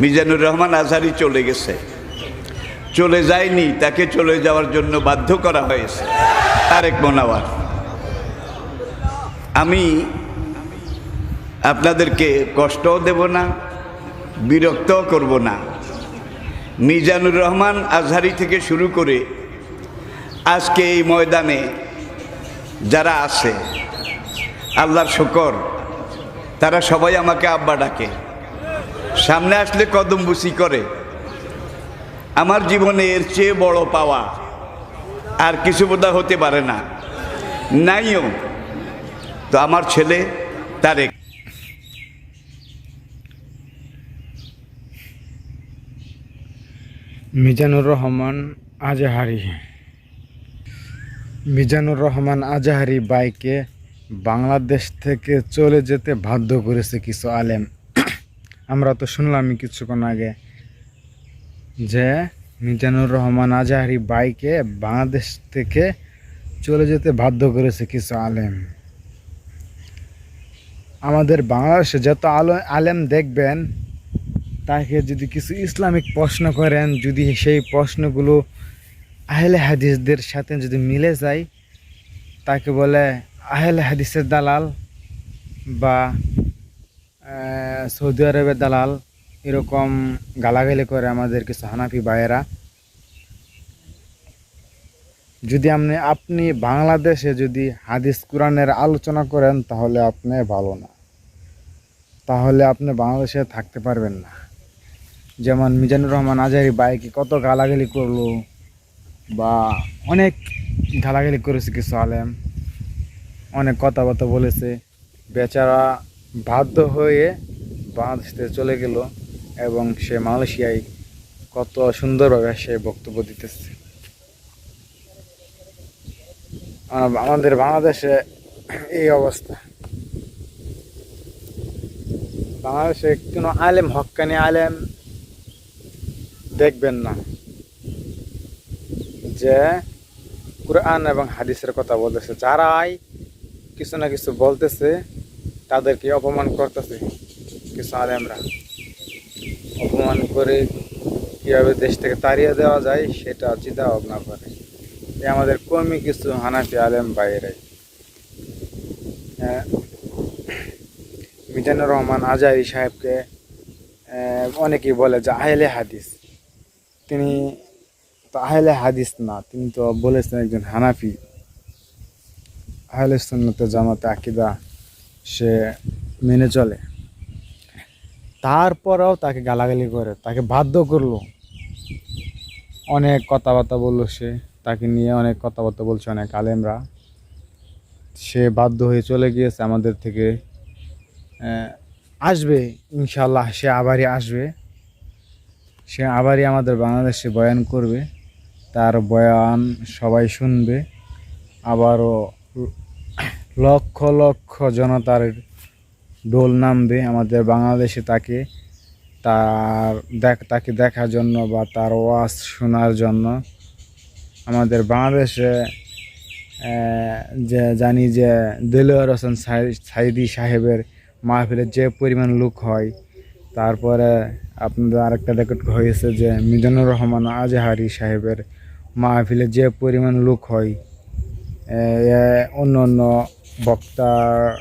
মিজানুর রহমান আজহারি চলে গেছে। চলে যায়নি, তাকে চলে যাওয়ার জন্য বাধ্য করা হয়েছে। তারেক মোনাওয়ার। আমি আপনাদেরকে কষ্টও দেব না, বিরক্তও করব না। মিজানুর রহমান আজহারি থেকে শুরু করে আজকে এই ময়দানে যারা আছে, আল্লাহর শকর, তারা সবাই আমাকে আব্বা ডাকে। সামনে আসলে কদম বুসি করে। আমার জীবনে এর চেয়ে বড় পাওয়া আর কিছু বোধা হতে পারে না। নাইও। তো আমার ছেলে তারেক। মিজানুর রহমান আজাহারি। মিজানুর রহমান আজাহারি বাইকে বাংলাদেশ থেকে চলে যেতে বাধ্য করেছে কিছু আলেম। আমরা তো শুনলামই কিছুক্ষণ আগে যে মিজানুর রহমান আজাহারি বাইকে বাংলাদেশ থেকে চলে যেতে বাধ্য করেছে কিছু আলেম। আমাদের বাংলাদেশে যত আলো, আলেম দেখবেন, তাকে যদি কিছু ইসলামিক প্রশ্ন করেন, যদি সেই প্রশ্নগুলো আহলে হাদিসদের সাথে যদি মিলে যায়, তাকে বলে আহলে হাদিসের দালাল বা সৌদি আরবের দালাল এরকম গালাগালি করে আমাদের কিছু হানাফি ভাইয়েরা। যদি আপনি আপনি বাংলাদেশে যদি হাদিস কোরআনের আলোচনা করেন, তাহলে আপনি ভালো না। তাহলে আপনি বাংলাদেশে থাকতে পারবেন না। যেমন মিজানুর রহমান আজারি বাইকে কত গালাগালি করল, বা অনেক গালাগালি করেছে কিছু আলেম। অনেক কথাবার্তা বলেছে। বেচারা বাধ্য হয়ে বাংলাদেশ চলে গেল এবং সে মালয়েশিয়ায় কত সুন্দরভাবে সে বক্তব্য দিতেছে। আমাদের বাংলাদেশে এই অবস্থা। বাংলাদেশে কোনো আলেম, হকানি আলেম দেখবেন না যে কোরআন এবং হাদিসের কথা বলতেছে। যারাই কিছু না কিছু বলতেছে তাদেরকে অপমান করতেছে কিছু আলেমরা অপমান করে কীভাবে দেশ থেকে তাড়িয়ে দেওয়া যায় সেটা চিন্তা ভাবনা করে। আমাদের কমই কিছু হানাফি আলেম বাইরে মিজানুর রহমান আজারি সাহেবকে অনেকেই বলে যে আহলে হাদিস। তিনি তো আহলে হাদিস না, তিনি তো বলেছেন একজন হানাফি। আহলে সুন্নতে জামাতে আকিদা। সে মেনে চলে। তারপরেও তাকে গালাগালি করে, তাকে বাধ্য করল। অনেক কথাবার্তা বলল সে, তাকে নিয়ে অনেক কথাবার্তা বলছে অনেক আলেমরা। সে বাধ্য হয়ে চলে গিয়েছে আমাদের থেকে। আসবে ইনশাল্লাহ সে আবারই আসবে। সে আবারই আমাদের বাংলাদেশে বয়ান করবে। তার বয়ান সবাই শুনবে। আবারও লক্ষ লক্ষ জনতার ডোল নামবে আমাদের বাংলাদেশে তাকে, তার দেখ, তাকে দেখার জন্য বা তার ওয়াজ শোনার জন্য। আমাদের বাংলাদেশে যে, জানি যে, দেলোয়ার হোসেন সাই- সাইদি সাহেবের মাহফিলে যে পরিমাণ লোক হয়, তারপরে আপনাদের আরেকটা রেকর্ড হয়েছে যে, মিজানুর রহমান আজহারি সাহেবের মাহফিলে যে পরিমাণ লোক হয় অন্য অন্য বক্তার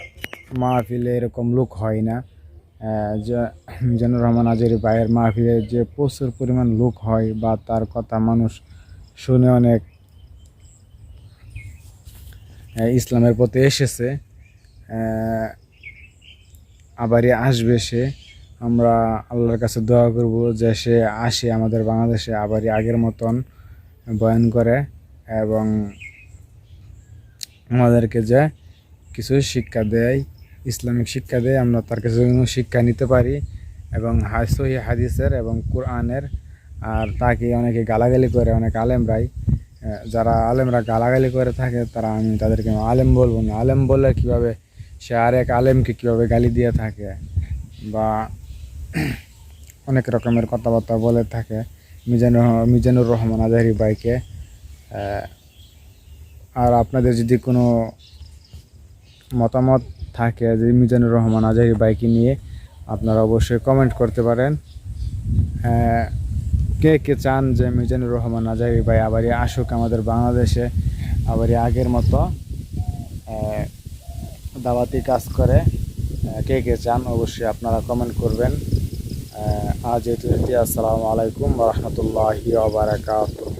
মাহফিলে এরকম লোক হয় না। এ, যে মিজানুর রহমান আজহারি ভাইয়ের মাহফিলে যে প্রচুর পরিমাণ লোক হয় বা তার কথা মানুষ শুনে অনেক ইসলামের প্রতি এসেছে। আবারই আসবে সে। আমরা আল্লাহর কাছে দোয়া করব যে সে আসে আমাদের বাংলাদেশে আবারই আগের মতন বয়ান করে এবং আমাদেরকে যে কিছু শিক্ষা দেয়, ইসলামিক শিক্ষা দেয়, আমরা তার কাছে শিক্ষা নিতে পারি এবং হাসহি হাদিসের এবং কোরআনের আর তাকে অনেকে গালাগালি করে, অনেক আলেমরাই যারা আলেমরা গালাগালি করে থাকে, তারা আমি তাদেরকে আলেম বলব না। আলেম বলে কীভাবে সে আর এক আলেমকে কীভাবে গালি দিয়ে থাকে বা অনেক রকমের কথাবার্তা বলে থাকে। মিজানুর মিজানুর রহমান আজহারি বাইকে আর আপনাদের যদি কোনো মতামত থাকে যে মিজানুর রহমান আজহারি বাইকে নিয়ে আপনারা অবশ্যই কমেন্ট করতে পারেন। আহ, কে কে চান যে মিজানুর রহমান আজারি ভাই আবারই আসুক আমাদের বাংলাদেশে আবারই আগের মতো আহ, দাওয়াতি কাজ করে কে কে চান অবশ্যই আপনারা কমেন্ট করবেন। আজ এটুকুই আসসালামু আলাইকুম রহমতুল্লাহি ওয়া বারাকাতুহু।